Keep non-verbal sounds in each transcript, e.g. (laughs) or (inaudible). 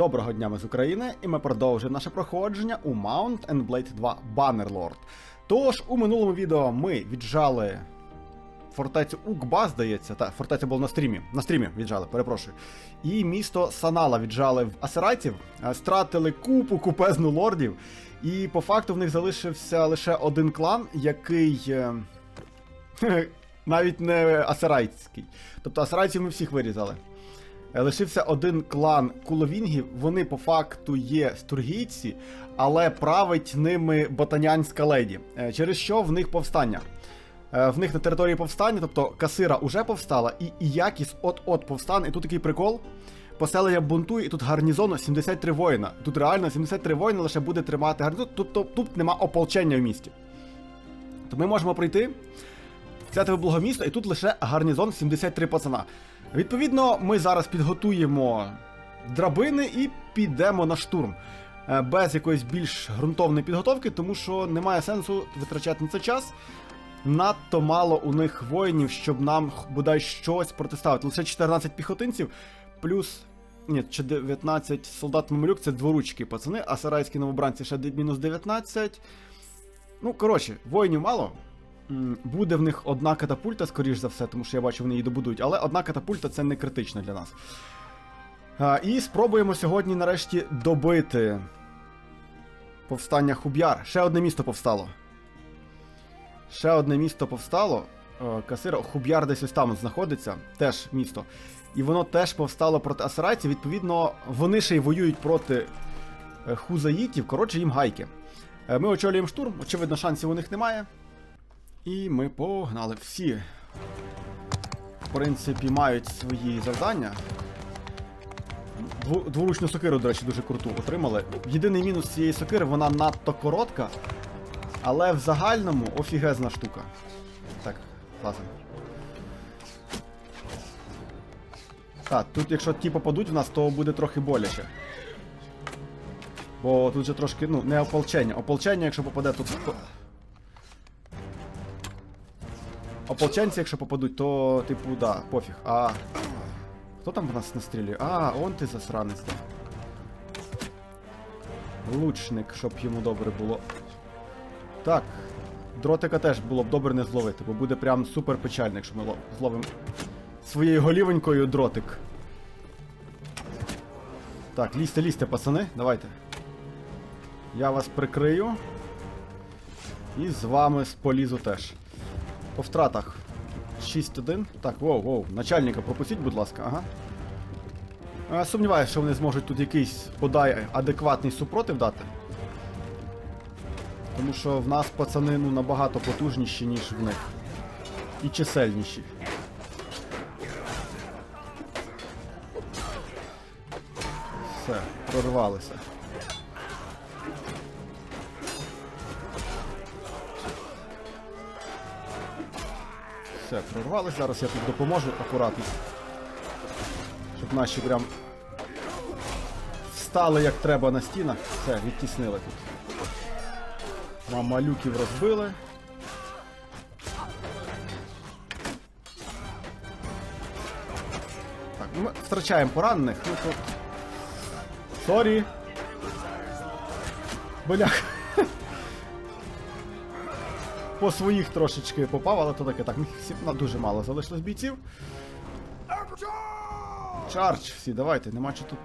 Доброго дня ми з України, і ми продовжуємо наше проходження у Mount and Blade 2 Bannerlord. Тож, у минулому відео ми віджали фортецю Укба, здається, та фортеця була на стрімі. На стрімі віджали, перепрошую. І місто Санала віджали в асирайців, е, стратили купу купезну лордів. І по факту в них залишився лише один клан, який. е, (laughs) навіть не асирайський. Тобто асирайців ми всіх вирізали. Е, Лишився один клан куловінгів. Вони по факту є стургійці, але править ними ботанянська леді. Е, Через що в них повстання. Е, В них на території повстання, тобто Касира уже повстала, і Іякіс от-от повстане. І тут такий прикол. Поселення бунтує, і тут гарнізону 73 воїна. Тут реально 73 воїна лише буде тримати гарнізон. Тут, тут, тут нема ополчення в місті. То ми можемо прийти, взяти в благомісто, і тут лише гарнізон 73 пацана. Відповідно, ми зараз підготуємо драбини і підемо на штурм. Е, Без якоїсь більш ґрунтовної підготовки, тому що немає сенсу витрачати на це час. Надто мало у них воїнів, щоб нам бодай щось протиставити. Лише 14 піхотинців, плюс. Ні, чи 19 солдат мамилюк це дворучки пацани, а сарайські новобранці ще мінус 19. Ну, коротше, воїнів мало. Буде в них одна катапульта, скоріш за все, тому що я бачу, вони її добудують, але одна катапульта це не критично для нас. А, і спробуємо сьогодні нарешті добити повстання Хуб'яр. Ще одне місто повстало. Ще одне місто повстало. Е, Касира, Хуб'яр десь ось там знаходиться, теж місто. І воно теж повстало проти асирайців. Відповідно, вони ще й воюють проти е, хузаїтів. Коротше, їм гайки. Е, Ми очолюємо штурм, очевидно, шансів у них немає. І ми погнали. Всі, в принципі, мають свої завдання. Дворучну сокиру, до речі, дуже круту отримали. Єдиний мінус цієї сокири, вона надто коротка, але в загальному офігезна штука. Так, лазимо. Так, тут якщо ті попадуть в нас, то буде трохи боляче. Бо тут же трошки, ну, не ополчення. Ополчення, якщо попаде, то. Ополченці, якщо попадуть, то, типу, да, пофіг. А. Хто там в нас настрілює? А, он ти засранець. Лучник, щоб йому добре було. Так. Дротика теж було б добре не зловити, бо буде прям супер печально, якщо ми зловимо своєю голівонькою дротик. Так, лізьте, лізьте, пацани, давайте. Я вас прикрию. І з вами полізу теж. По втратах. 6-1. Так, воу, воу. Начальника пропустіть, будь ласка, ага. Е, Сумніваюся, що вони зможуть тут якийсь подай адекватний супротив дати. Тому що в нас пацани ну, набагато потужніші, ніж в них. І чисельніші. Все, прорвалися. Все, прорвались. Зараз я тут допоможу акуратно. Щоб наші прям встали як треба на стінах. Все, відтіснили тут. Мамалюків розбили. Так, ну, ми втрачаємо поранених. Ну тут. Сорі. Блях. По своїх трошечки попав, але то таке так. Всі, ну, дуже мало залишилось бійців. Чардж всі, давайте, нема чи тут.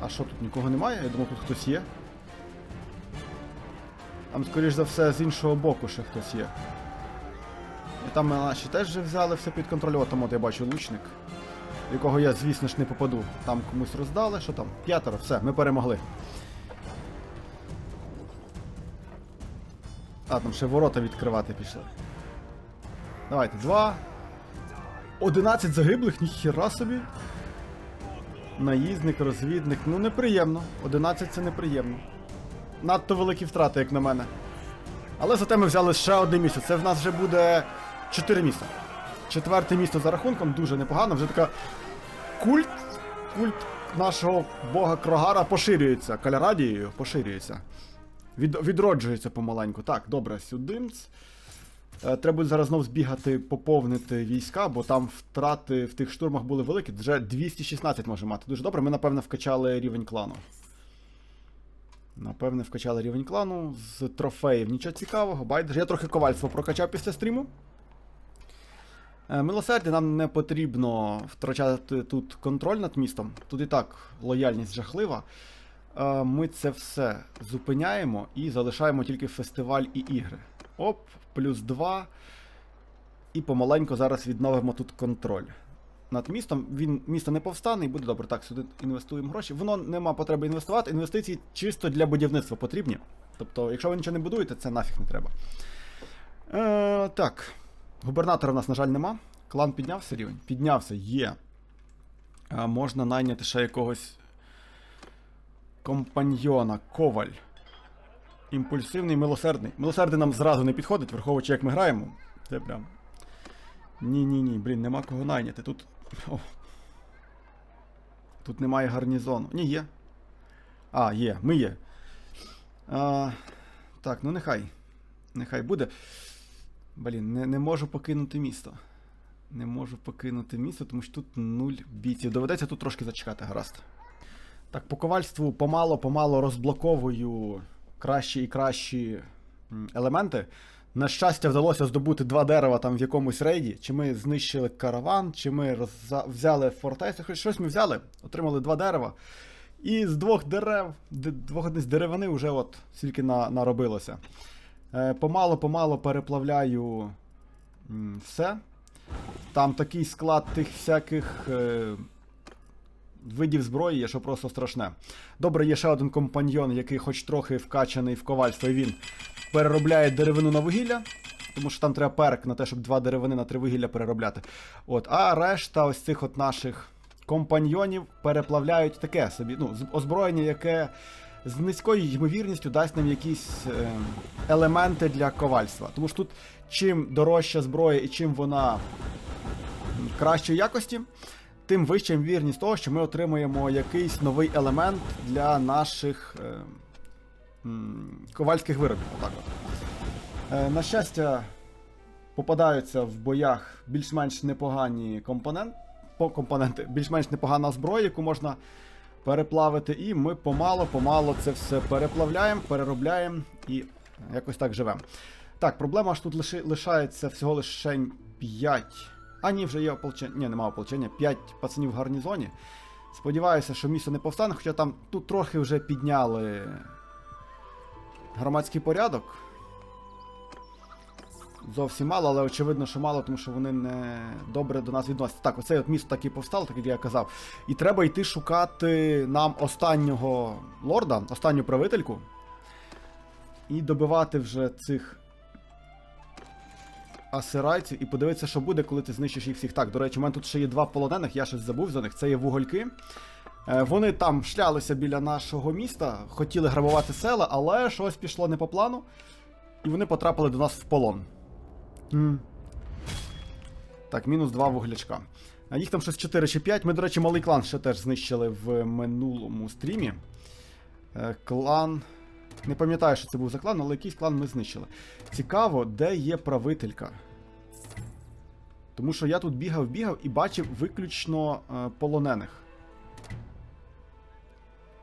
А що тут нікого немає? Я думав, тут хтось є. Там, скоріш за все, з іншого боку ще хтось є. І там ми наші теж вже взяли все під контроль. О, там от я бачу лучник, якого я, звісно ж, не попаду. Там комусь роздали, що там? П'ятеро, все, ми перемогли. А, там ще ворота відкривати пішли. Давайте, два. 11 загиблих, ніхіра собі. Наїзник, розвідник. Ну неприємно. 11 це неприємно. Надто великі втрати, як на мене. Але зате ми взяли ще одне місце. Це в нас вже буде 4 місця. Четверте місце за рахунком, дуже непогано. Вже така культ. Культ нашого бога Крогара поширюється. Калярадією поширюється. Від, відроджується помаленьку. Так, добре, сюди. Е, Треба зараз знов збігати, поповнити війська, бо там втрати в тих штурмах були великі. Вже 216 може мати. Дуже добре. Ми, напевне, вкачали рівень клану. Напевне, вкачали рівень клану з трофеїв. Нічого цікавого. Байдуже. Я трохи ковальство прокачав після стріму. Е, Милосердя нам не потрібно втрачати тут контроль над містом. Тут і так лояльність жахлива. Е, Ми це все зупиняємо і залишаємо тільки фестиваль і ігри. Оп, плюс 2. І помаленько зараз відновимо тут контроль. Над містом він місто не повстане і буде добре. Так, сюди інвестуємо гроші. Воно нема потреби інвестувати. Інвестиції чисто для будівництва потрібні. Тобто, якщо ви нічого не будуєте, це нафіг не треба. Е, так. Губернатора в нас, на жаль, нема. Клан піднявся рівень? Піднявся, є. А можна найняти ще якогось компаньйона, коваль. Імпульсивний, милосердний. Милосердний нам зразу не підходить, враховуючи, як ми граємо. Це прям. Ні-ні-ні, блін, нема кого найняти. Тут. О. Тут немає гарнізону. Ні, є. А, є, ми є. А, так, ну нехай. Нехай буде. Блін, не, не можу покинути місто. Не можу покинути місто, тому що тут нуль бійців. Доведеться тут трошки зачекати, гаразд. Так, по ковальству помало-помало розблоковую кращі і кращі елементи. На щастя, вдалося здобути два дерева там в якомусь рейді. Чи ми знищили караван, чи ми розза... взяли фортецю, хоч щось ми взяли, отримали два дерева. І з двох дерев, двох одних деревини вже от стільки на... наробилося. Е, помало-помало переплавляю все. Там такий склад тих всяких е, видів зброї є, що просто страшне. Добре, є ще один компаньйон, який хоч трохи вкачаний в ковальство, і він переробляє деревину на вугілля. Тому що там треба перк на те, щоб два деревини на три вугілля переробляти. От, а решта ось цих от наших компаньйонів переплавляють таке собі, ну, озброєння, яке з низькою ймовірністю дасть нам якісь е, елементи для ковальства. Тому що тут чим дорожча зброя і чим вона кращої якості, тим вища ймовірність того, що ми отримуємо якийсь новий елемент для наших е, м, ковальських виробів. Отак от. Е, на щастя, попадаються в боях більш-менш непогані компонент, по- компоненти, більш-менш непогана зброя, яку можна переплавити, і ми помало-помало це все переплавляємо, переробляємо і якось так живемо. Так, проблема ж тут лишається всього лише 5. А ні, вже є ополчення. Ні, немає ополчення. 5 пацанів в гарнізоні. Сподіваюся, що місто не повстане, хоча там тут трохи вже підняли громадський порядок. Зовсім мало, але очевидно, що мало, тому що вони не добре до нас відносяться. Так, оце от місто так і повстало, так як я казав. І треба йти шукати нам останнього лорда, останню правительку. І добивати вже цих асирайців і подивитися, що буде, коли ти знищиш їх всіх. Так, до речі, у мене тут ще є два полонених, я щось забув за них. Це є вугольки. Е, Вони там шлялися біля нашого міста, хотіли грабувати села, але щось пішло не по плану. І вони потрапили до нас в полон. М. Так, мінус два вуглячка. Їх там щось 4 чи 5. Ми, до речі, малий клан ще теж знищили в минулому стрімі. Е, Клан. Не пам'ятаю, що це був за клан, але якийсь клан ми знищили. Цікаво, де є правителька. Тому що я тут бігав, бігав і бачив виключно е, полонених.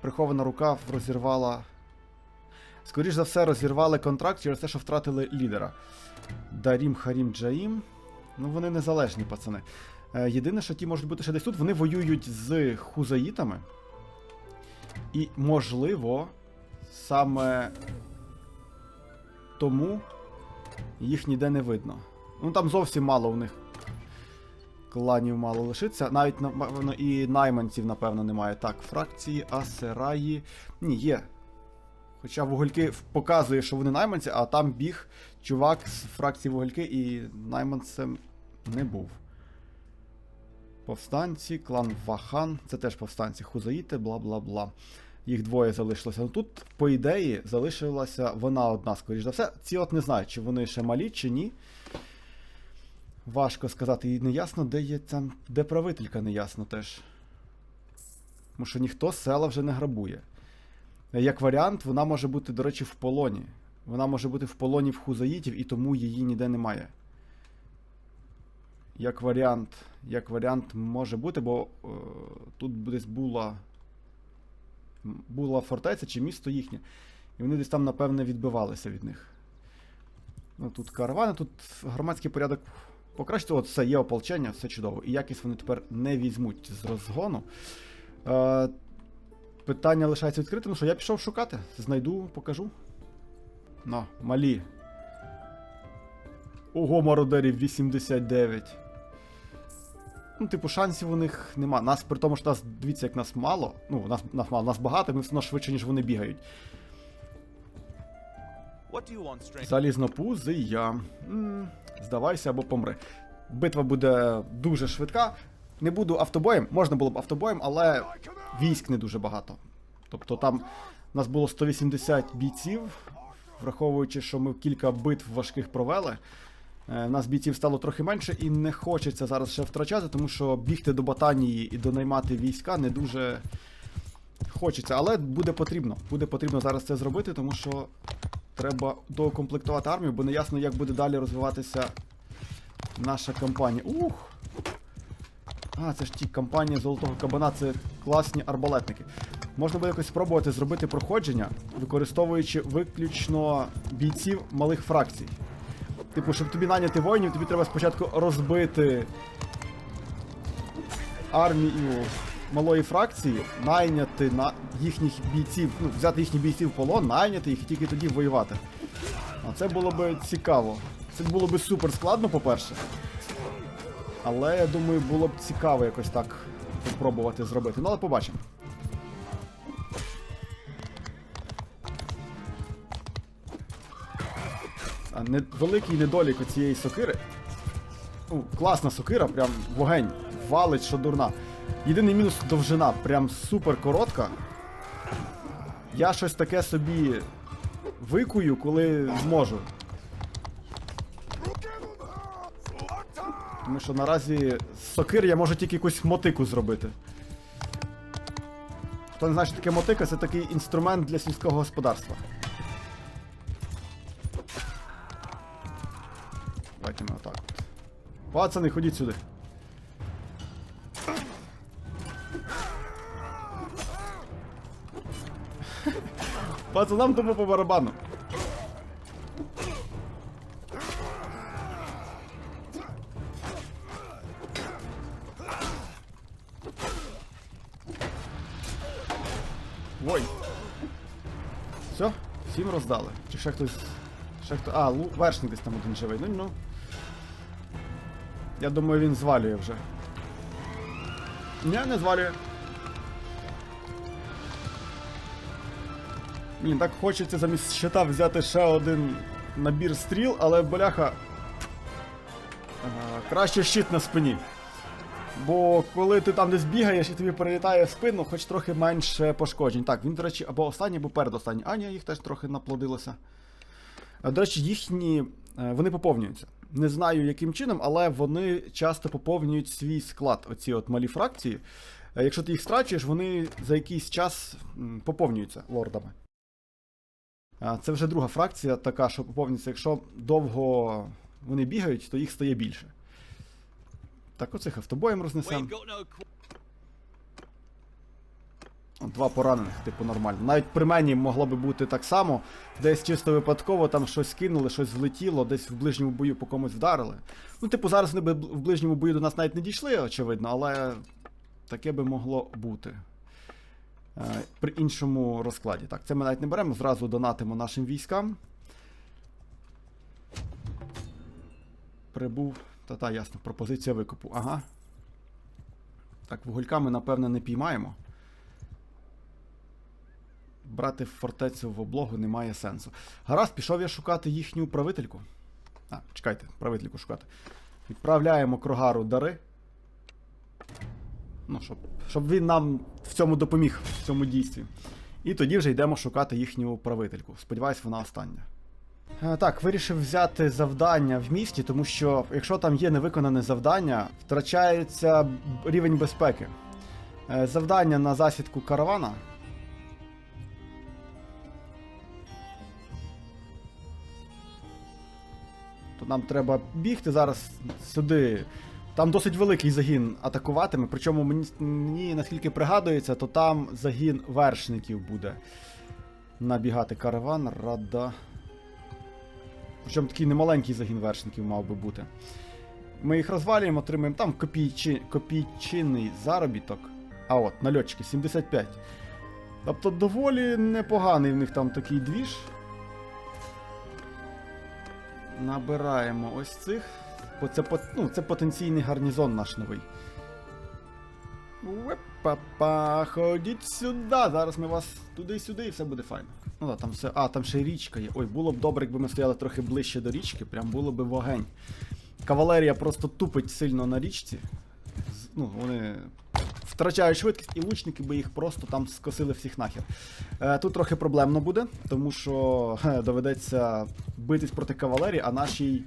Прихована рука розірвала. Скоріш за все, розірвали контракт через те, що втратили лідера. Дарім Харім Джаїм. Ну, вони незалежні, пацани. Е, єдине, що ті можуть бути ще десь тут, вони воюють з хузаїтами. І, можливо, саме тому їх ніде не видно. Ну там зовсім мало у них кланів мало лишиться. Навіть напевно, і найманців, напевно, немає. Так, фракції, асераї. Ні, є. Хоча вугольки показує, що вони найманці, а там біг чувак з фракції вугольки і найманцем не був. Повстанці, клан Вахан, це теж повстанці, Хузаїти, бла бла бла. Їх двоє залишилося. Ну тут, по ідеї, залишилася вона одна, скоріш за все. Ці от не знаю, чи вони ще малі, чи ні. Важко сказати. І неясно, де є там. Де правителька, неясно теж. Тому що ніхто села вже не грабує. Як варіант, вона може бути, до речі, в полоні. Вона може бути в полоні в хузаїтів і тому її ніде немає. Як варіант, як варіант може бути, бо е, тут десь була, була фортеця чи місто їхнє. І вони десь там, напевне, відбивалися від них. Ну, тут каравани, тут громадський порядок покращити. От все, є ополчення, все чудово. І якість вони тепер не візьмуть з розгону. Е, питання лишається відкритим, що я пішов шукати. Знайду, покажу. На, малі. Ого, мародерів 89. Ну, типу, шансів у них нема. Нас при тому, що нас, дивіться, як нас мало. Ну, нас, нас мало, нас багато, ми все одно швидше, ніж вони бігають. Залізнопузия. М, Здавайся або помри. Битва буде дуже швидка. Не буду автобоєм, можна було б автобоєм, але військ не дуже багато. Тобто там нас було 180 бійців, враховуючи, що ми кілька битв важких провели. Е, У нас бійців стало трохи менше і не хочеться зараз ще втрачати, тому що бігти до Батанії і донаймати війська не дуже хочеться. Але буде потрібно. Буде потрібно зараз це зробити, тому що треба доукомплектувати армію, бо не ясно, як буде далі розвиватися наша кампанія. Ух! А, це ж ті кампанії Золотого Кабана, це класні арбалетники. Можна буде якось спробувати зробити проходження, використовуючи виключно бійців малих фракцій. Типу, щоб тобі наняти воїнів, тобі треба спочатку розбити армію малої фракції, найняти на їхніх бійців, ну, взяти їхніх бійців в полон, найняти їх і тільки тоді воювати. А це було би цікаво. Це було би супер складно, по-перше. Але я думаю, було б цікаво якось так спробувати зробити. Ну, але побачимо. А не, великий недолік цієї сокири. Ну, класна сокира, прям вогень, валить, що дурна. Єдиний мінус довжина, прям супер коротка. Я щось таке собі викую, коли зможу. Тому що наразі з сокир я можу тільки якусь мотику зробити. Хто не знає, що таке мотика, це такий інструмент для сільського господарства. Давайте ми отак. от. Пацани, ходіть сюди. Пацанам тупо по барабану. Ой. Все, всім роздали. Чи ще хтось. Ще хто. А, лу... вершник десь там один живий. Ну ну. Я думаю, він звалює вже. Ні, не звалює. Мені так хочеться замість щита взяти ще один набір стріл, але бляха. А, краще щит на спині. Бо коли ти там десь бігаєш і тобі перелітає в спину, хоч трохи менше пошкоджень. Так, він, до речі, або останній, або передостанній. А, ні, їх теж трохи наплодилося. До речі, їхні. е, Вони поповнюються. Не знаю, яким чином, але вони часто поповнюють свій склад, оці от малі фракції. Е, Якщо ти їх страчуєш, вони за якийсь час поповнюються лордами. Це вже друга фракція, така, що поповнюється. Якщо довго вони бігають, то їх стає більше. Так, оцих автобоєм рознесемо. Два поранених, типу, нормально. Навіть при мені могло би бути так само. Десь чисто випадково там щось кинули, щось влетіло, десь в ближньому бою по комусь вдарили. Ну, типу, зараз вони би в ближньому бою до нас навіть не дійшли, очевидно, але таке би могло бути. Е, При іншому розкладі. Так, це ми навіть не беремо, зразу донатимо нашим військам. Прибув. Та-та, ясно, пропозиція викупу. Ага. Так, вуголька ми, напевне, не піймаємо. Брати фортецю в облогу немає сенсу. Гаразд, пішов я шукати їхню правительку. А, чекайте, правительку шукати. Відправляємо Крогару дари. Ну, щоб, щоб він нам в цьому допоміг, в цьому дійстві. І тоді вже йдемо шукати їхню правительку. Сподіваюсь, вона остання. Е, Так, вирішив взяти завдання в місті, тому що якщо там є невиконане завдання, втрачається рівень безпеки. Е, Завдання на засідку каравана. нам треба бігти зараз сюди. Там досить великий загін атакуватиме, причому мені, мені наскільки пригадується, то там загін вершників буде. Набігати караван, рада. Причому такий немаленький загін вершників мав би бути. Ми їх розвалюємо, отримуємо там копійчи, копійчинний заробіток. А от, нальотчики, 75. Тобто доволі непоганий в них там такий двіж. Набираємо ось цих. Це, ну, це потенційний гарнізон наш новий. Уепа-па, ходіть сюди. Зараз ми вас туди-сюди і все буде файно. Ну да, там все. А, там ще й річка є. Ой, було б добре, якби ми стояли трохи ближче до річки, прям було б вогень. Кавалерія просто тупить сильно на річці. Ну, вони втрачають швидкість, і лучники би їх просто там скосили всіх нахер. Е, тут трохи проблемно буде, тому що хе, доведеться битись проти кавалерії, а нашій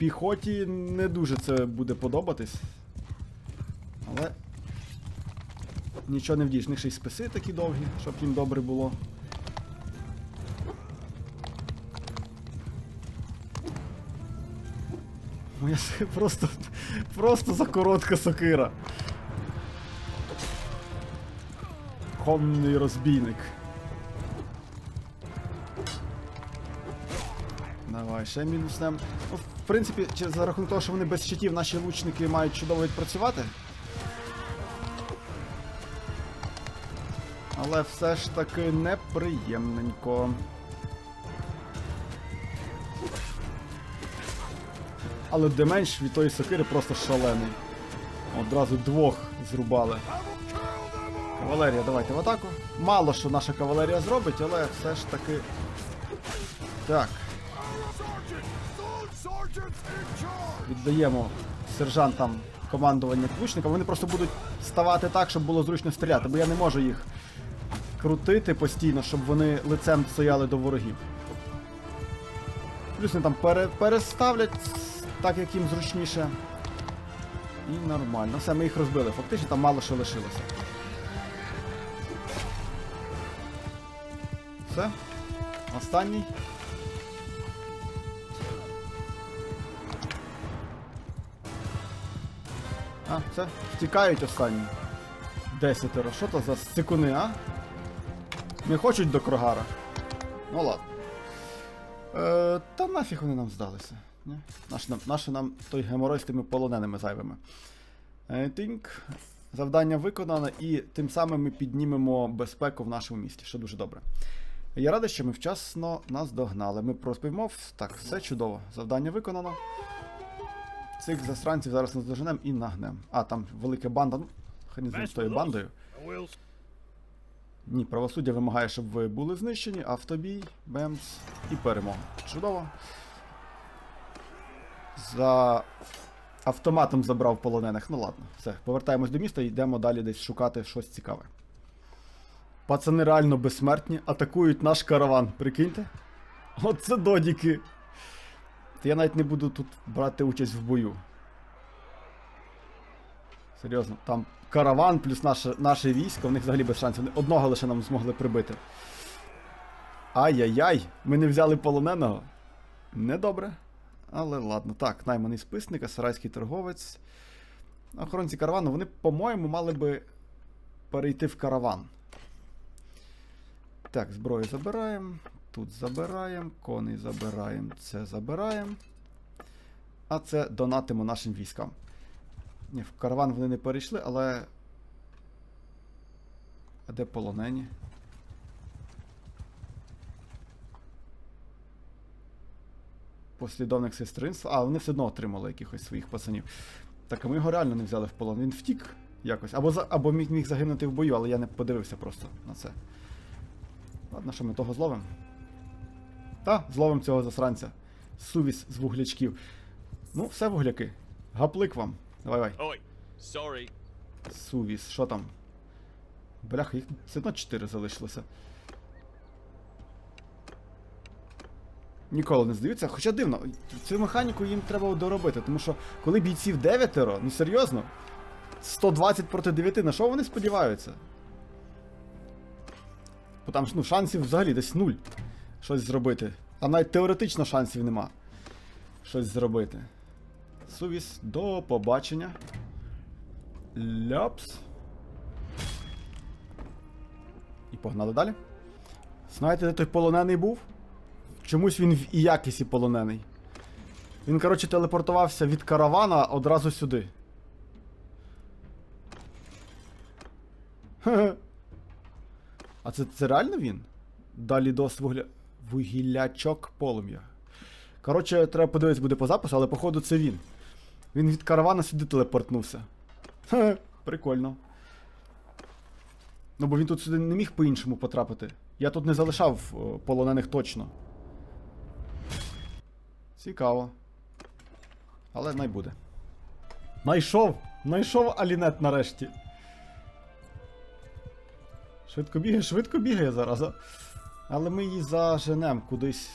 піхоті не дуже це буде подобатись. Але. Нічого не вдієш, них ще й списи такі довгі, щоб їм добре було. Моя с- (laughs) просто. Просто за коротка сокира. Конний розбійник. Давай, ще мінуснем. Принципі, за рахунок того, що вони без щитів, наші лучники мають чудово відпрацювати. Але все ж таки неприємненько. Але деменш від тої сокири просто шалений. Одразу двох зрубали. Кавалерія, давайте в атаку. Мало що наша кавалерія зробить, але все ж таки. Так. Віддаємо сержантам командування лучникам. Вони просто будуть ставати так, щоб було зручно стріляти, бо я не можу їх крутити постійно, щоб вони лицем стояли до ворогів. Плюс вони там пере, переставлять так, як їм зручніше. І нормально. Все, ми їх розбили. Фактично там мало що лишилося. Все. Останній. А, все, втікають останні. Десятеро. Що то за сикуни, а? Не хочуть до Крогара. Ну ладно. Е, та нафіг вони нам здалися. Ні? Наш, нам, нам той геморой з тими полоненими зайвими. I think. Завдання виконано, і тим самим ми піднімемо безпеку в нашому місті, що дуже добре. Я радий, що ми вчасно нас догнали. Ми проспівмов. Так, все чудово. Завдання виконано. Цих засранців зараз нас доженемо і нагнем. А, там велика банда. Ну, хай не знаю, з тою бандою. Ні, правосуддя вимагає, щоб ви були знищені, автобій, бемс і перемога. Чудово. За автоматом забрав полонених. Ну ладно, все, повертаємось до міста і йдемо далі десь шукати щось цікаве. Пацани реально безсмертні, атакують наш караван, прикиньте? Оце додіки. Та я навіть не буду тут брати участь в бою. Серйозно, там караван плюс наше, наше військо, в них взагалі без шансів. Вони одного лише нам змогли прибити. Ай-яй-яй, ми не взяли полоненого. Недобре. Але ладно. Так, найманий списник, асарайський торговець. Охоронці каравану, вони, по-моєму, мали би перейти в караван. Так, зброю забираємо. Тут забираємо, коней забираємо, це забираємо. А це донатимо нашим військам. Ні, в караван вони не перейшли, але. А де полонені? Послідовник сестринства. А, вони все одно отримали якихось своїх пацанів. Так, а ми його реально не взяли в полон. Він втік якось. Або, за... Або міг, міг загинути в бою, але я не подивився просто на це. Ладно, що ми того зловимо. Та, зловимо цього засранця. Сувіс з вуглячків. Ну, все, вугляки. Гаплик вам. Давай, давай. Oi, sorry. Сувіс, що там? Бляха, їх все одно 4 залишилося. Ніколи не здаються. Хоча дивно, цю механіку їм треба доробити, тому що коли бійців дев'ятеро, ну серйозно, 120 проти 9, на що вони сподіваються? Бо там ну, шансів взагалі десь нуль щось зробити. Там навіть теоретично шансів нема. щось зробити. Сувіс, до побачення. Ляпс. І погнали далі. Знаєте, де той полонений був? Чомусь він в Іякісі полонений. Він, коротше, телепортувався від каравана одразу сюди. А це, це реально він? Далі дос вугля... вугіллячок полум'я. Коротше, треба подивитися буде по запису, але походу це він. Він від каравана сюди телепортнувся. Хе, прикольно. Ну, бо він тут сюди не міг по-іншому потрапити. Я тут не залишав о, полонених точно. Цікаво. Але най буде. Найшов! Найшов Алінет нарешті. Швидко бігає, швидко бігає зараз. Але ми її заженем кудись.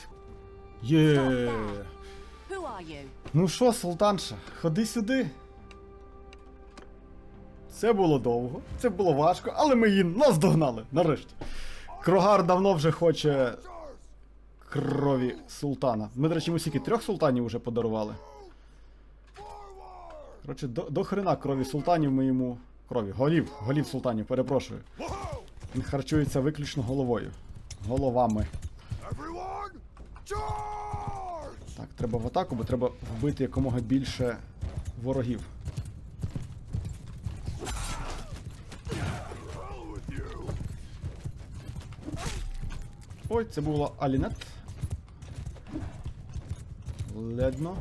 Є. Ну що, султанша, ходи сюди. Це було довго, це було важко, але ми її наздогнали, нарешті. Крогар давно вже хоче крові султана. Ми, до речі, йому скільки трьох султанів вже подарували. Коротше, до, до хрена крові султанів ми йому. Крові, голів, голів султанів, перепрошую. Він харчується виключно головою. Головами. Так, треба в атаку, бо треба вбити якомога більше ворогів. Ой, це було Алінет. Ледно.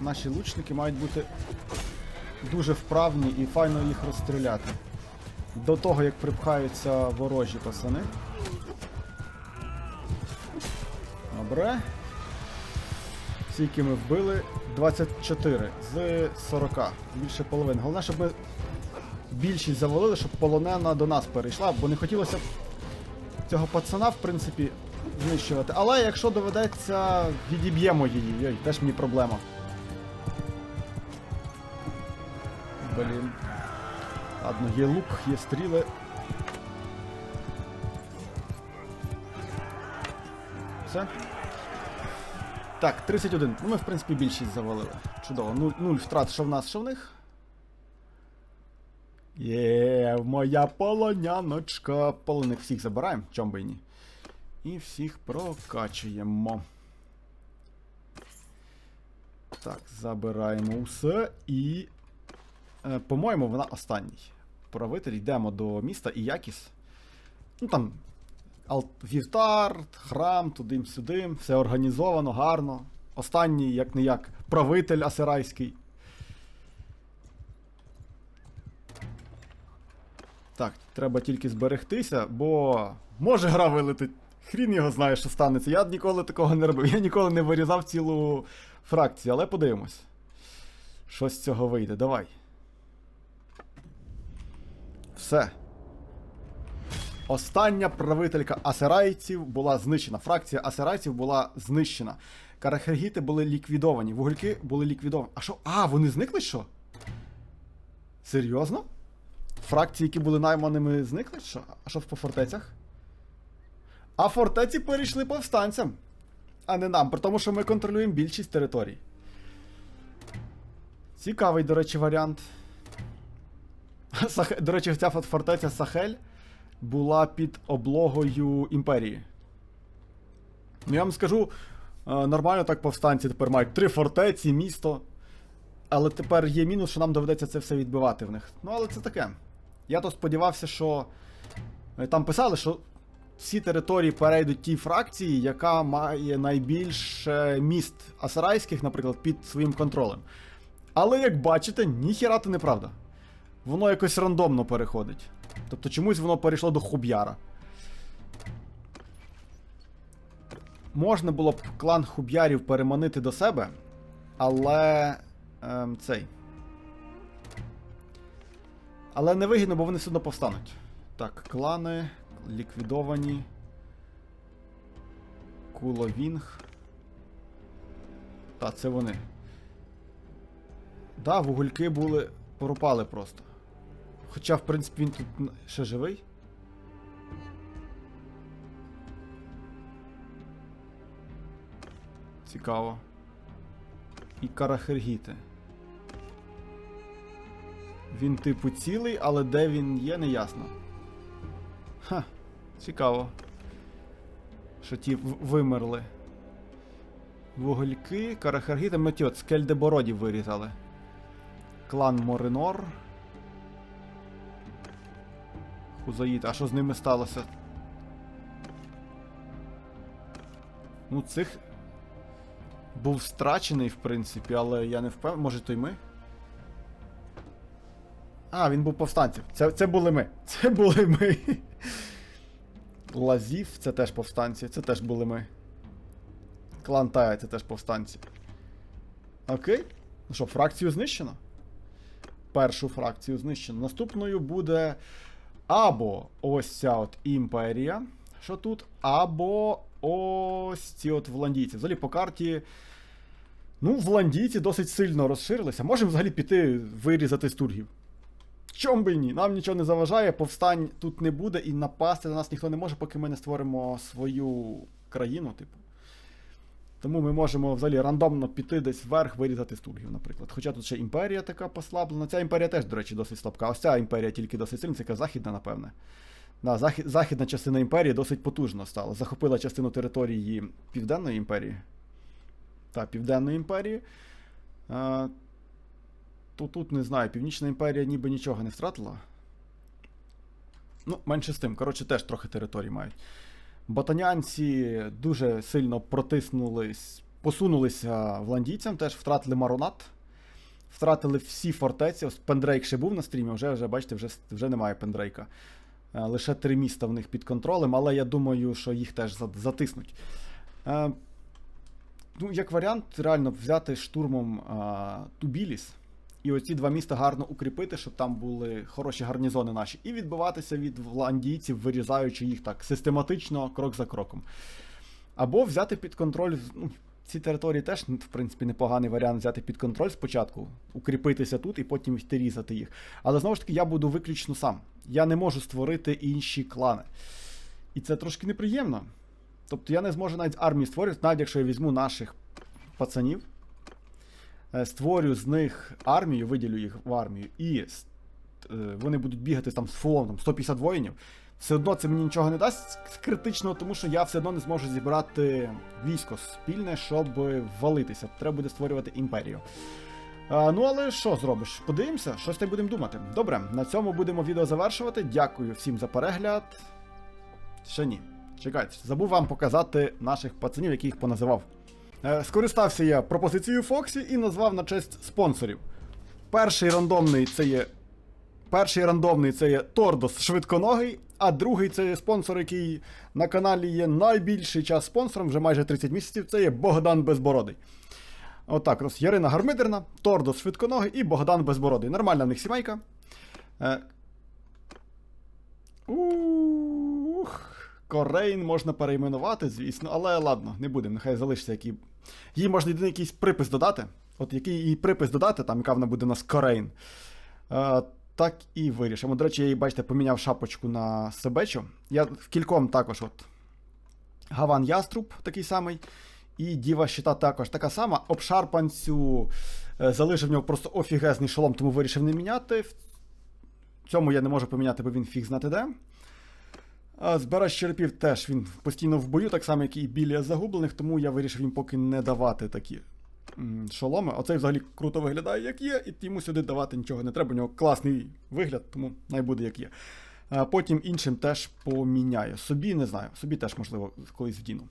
Наші лучники мають бути дуже вправні і файно їх розстріляти. До того, як припхаються ворожі пацани. Добре. Скільки ми вбили? 24 з 40. Більше половини. Головне, щоб ми більшість завалили, щоб полонена до нас перейшла, бо не хотілося б цього пацана, в принципі, знищувати. Але якщо доведеться, відіб'ємо її. Йой, теж мені проблема. Блін. Ладно, є лук, є стріли. Все. Так, 31. Ну ми, в принципі, більшість завалили. Чудово. Нуль, нуль втрат, що в нас, що в них. Є, моя полоняночка. Полоних всіх забираємо, чом би і ні. І всіх прокачуємо. Так, забираємо усе і. Е, по-моєму, вона останній. Правитель, йдемо до міста Іякіс. Ну там. Вівтар, храм, туди-сюди. Все організовано, гарно. Останній, як не як, правитель асирайський. Так, треба тільки зберегтися, бо може гра вилетить. Хрін його знає, що станеться. Я ніколи такого не робив. Я ніколи не вирізав цілу фракцію, але подивимось. Що з цього вийде. Давай. Все. Остання правителька асерайців була знищена. Фракція асерайців була знищена. Карахергіти були ліквідовані. Вугольки були ліквідовані. А що? А, вони зникли що? Серйозно? Фракції, які були найманими, зникли? Що? А що по фортецях? А фортеці перейшли повстанцям, а не нам, при тому, що ми контролюємо більшість територій. Цікавий, до речі, варіант. (laughs) Сах... До речі, ця фортеця Сахель була під облогою імперії. Ну, я вам скажу, е, нормально так повстанці тепер мають три фортеці, місто. Але тепер є мінус, що нам доведеться це все відбивати в них. Ну, але це таке. Я то сподівався, що. е, Там писали, що всі території перейдуть тій фракції, яка має найбільше міст асарайських, наприклад, під своїм контролем. Але як бачите, ніхіра то неправда. Воно якось рандомно переходить. Тобто чомусь воно перейшло до Хуб'яра. Можна було б клан Хуб'ярів переманити до себе, але. Ем, цей. Але не вигідно, бо вони все одно повстануть. Так, клани ліквідовані. Куловінг. Та, це вони. Да, вугольки були. пропали просто. Хоча, в принципі, він тут ще живий. Цікаво. І Карахергіти. Він типу цілий, але де він є, не ясно. Ха, цікаво. Що ті вимерли. Вугольки, Карахергіти, Метьот, Скельдебородів вирізали. Клан Моринор. Хузаїт, а що з ними сталося? Ну, цих був страчений, в принципі, але я не впевнений. Може, то й ми? А, він був повстанців. Це, це були ми. (laughs) Це були ми. Лазів, це теж повстанці, це теж були ми. Клан Тая, це теж повстанці. Окей. Ну що, фракцію знищено? Першу фракцію знищено. Наступною буде або ось ця от імперія, що тут, або ось ці от вландійці. Взагалі по карті. Ну, вландійці досить сильно розширилися. Можемо взагалі піти вирізати з тургів. Чом би ні? Нам нічого не заважає, повстань тут не буде, і напасти на нас ніхто не може, поки ми не створимо свою країну, типу. Тому ми можемо взагалі рандомно піти десь вверх, вирізати з тургів, наприклад. Хоча тут ще імперія така послаблена. Ця імперія теж, до речі, досить слабка. Ось ця імперія тільки досить сильна, це яка західна, напевне. Да, захід, західна частина імперії досить потужно стала. Захопила частину території Південної імперії. Та, Південної імперії. А, то тут не знаю, Північна імперія ніби нічого не втратила. Ну, менше з тим. Коротше, теж трохи територій мають. Ботанянці дуже сильно протиснулись, посунулися вландійцям, теж втратили Маронат. Втратили всі фортеці. Ось Пендрейк ще був на стрімі, вже, вже бачите, вже, вже немає Пендрейка. Е, Лише три міста в них під контролем, але я думаю, що їх теж затиснуть. Е, Ну, як варіант, реально взяти штурмом а, Тубіліс і оці два міста гарно укріпити, щоб там були хороші гарнізони наші, і відбиватися від вландійців, вирізаючи їх так систематично, крок за кроком. Або взяти під контроль. Ну, ці території теж, в принципі, непоганий варіант взяти під контроль спочатку, укріпитися тут і потім йти різати їх. Але знову ж таки, я буду виключно сам. Я не можу створити інші клани. І це трошки неприємно. Тобто я не зможу навіть армії створити, навіть якщо я візьму наших пацанів, створю з них армію, виділю їх в армію, і е, вони будуть бігати там з фулом 150 воїнів. Все одно це мені нічого не дасть критичного, тому що я все одно не зможу зібрати військо спільне, щоб валитися. Треба буде створювати імперію. А, ну, але що зробиш? Подивимося, щось так будемо думати. Добре, на цьому будемо відео завершувати. Дякую всім за перегляд. Ще ні. Чекайте, забув вам показати наших пацанів, яких поназивав. Е, скористався я пропозицією Фоксі і назвав на честь спонсорів. Перший рандомний це є. Перший рандомний це є Тордос Швидконогий, а другий це є спонсор, який на каналі є найбільший час спонсором, вже майже 30 місяців. Це є Богдан Безбородий. Отак, ось Ярина Гармидерна, Тордос Швидконогий і Богдан Безбородий. Нормальна в них сімейка. Е, Ух, Корейн можна перейменувати, звісно, але ладно, не будемо, нехай залишиться який. Їй можна єдиний якийсь припис додати. От який їй припис додати, там яка вона буде у нас Корейн. Е, так і вирішимо. До речі, я їй, бачите, поміняв шапочку на Себечу. Я в кільком також, от. Гаван Яструб такий самий. І Діва Щита також така сама. Обшарпанцю е, залишив в нього просто офігезний шолом, тому вирішив не міняти. В цьому я не можу поміняти, бо він фіг знати де. Збирач черепів теж він постійно в бою, так само, як і біля загублених, тому я вирішив їм поки не давати такі шоломи. Оцей взагалі круто виглядає, як є, і йому сюди давати нічого не треба. У нього класний вигляд, тому най буде як є. Потім іншим теж поміняю. Собі не знаю, собі теж, можливо, колись вдіну.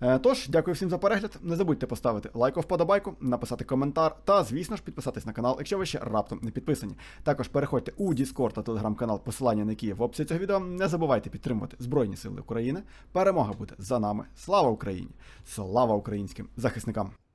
Е, Тож, дякую всім за перегляд. Не забудьте поставити лайк вподобайку, написати коментар та, звісно ж, підписатись на канал, якщо ви ще раптом не підписані. Також переходьте у Discord та телеграм-канал, посилання на які в описі цього відео. Не забувайте підтримувати Збройні Сили України. Перемога буде за нами. Слава Україні! Слава українським захисникам!